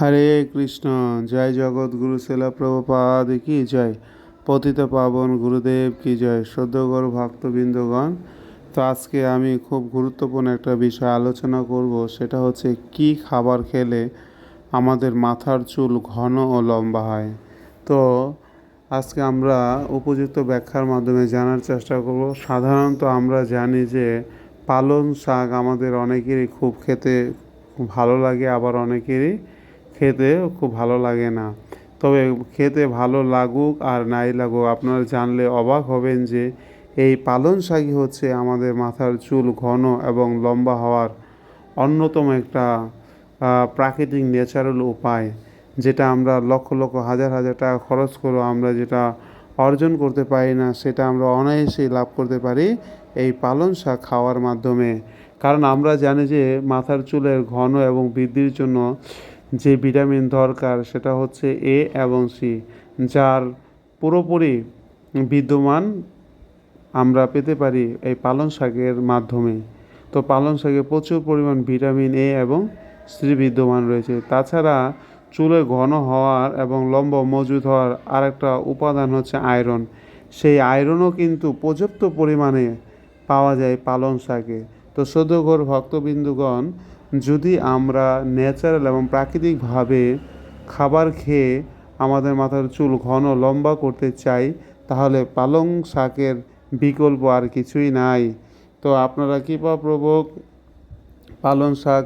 হরে কৃষ্ণ। জয় জগৎগুরু শিলা প্রভুপাদ কি জয়? পতিত পাবন গুরুদেব কি জয়? সদ্যগর ভক্তবৃন্দগণ, তো আজকে আমি খুব গুরুত্বপূর্ণ একটা বিষয় আলোচনা করব, সেটা হচ্ছে কি খাবার খেলে আমাদের মাথার চুল ঘন ও লম্বা হয়। তো আজকে আমরা উপযুক্ত ব্যাখ্যার মাধ্যমে জানার চেষ্টা করব। সাধারণত আমরা জানি যে পালং শাক আমাদের অনেকেরই খুব খেতে ভালো লাগে, আবার অনেকেরই খেতে খুব ভালো লাগে না। তবে খেতে ভালো লাগুক আর নাই লাগুক, আপনারা জানলে অবাক হবেন যে এই পালং শাকই হচ্ছে আমাদের মাথার চুল ঘন এবং লম্বা হওয়ার অন্যতম একটা প্রাকৃতিক ন্যাচারাল উপায়, যেটা আমরা লক্ষ লক্ষ হাজার হাজার টাকা খরচ করেও আমরা যেটা অর্জন করতে পারি না, সেটা আমরা অনায়াসেই লাভ করতে পারি এই পালং শাক খাওয়ার মাধ্যমে। কারণ আমরা জানি যে মাথার চুলের ঘন এবং বৃদ্ধির জন্য যে ভিটামিন দরকার সেটা হচ্ছে এ এবং সি, যার পুরোপুরি বিদ্যমান আমরা পেতে পারি এই পালং শাকের মাধ্যমে। তো পালং শাকে প্রচুর পরিমাণ ভিটামিন এ এবং সি বিদ্যমান রয়েছে। তাছাড়া চুলে ঘন হওয়ার এবং লম্বা মজুদ হওয়ার আরেকটা উপাদান হচ্ছে আয়রন। সেই আয়রনও কিন্তু পর্যাপ্ত পরিমাণে পাওয়া যায় পালং শাকে। তো সদ্যঘর ভক্তবিন্দুগণ যদি আমরা ন্যাচারাল এবং প্রাকৃতিকভাবে খাবার খেয়ে আমাদের মাথার চুল ঘন লম্বা করতে চাই, তাহলে পালং শাকের বিকল্প আর কিছুই নাই। তো আপনারা কৃপাপ্রবক পালং শাক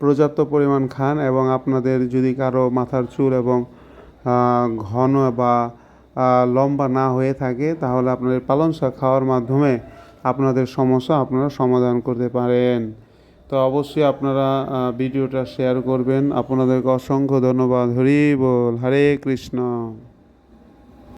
পর্যাপ্ত পরিমাণ খান এবং আপনাদের যদি কারও মাথার চুল এবং ঘন বা লম্বা না হয়ে থাকে, তাহলে আপনাদের পালং শাক খাওয়ার মাধ্যমে আপনাদের সমস্যা আপনারা সমাধান করতে পারেন। তো অবশ্যই আপনারা ভিডিওটা শেয়ার করবেন। আপনাদেরকে অসংখ্য ধন্যবাদ। হরি বল। হরে কৃষ্ণ।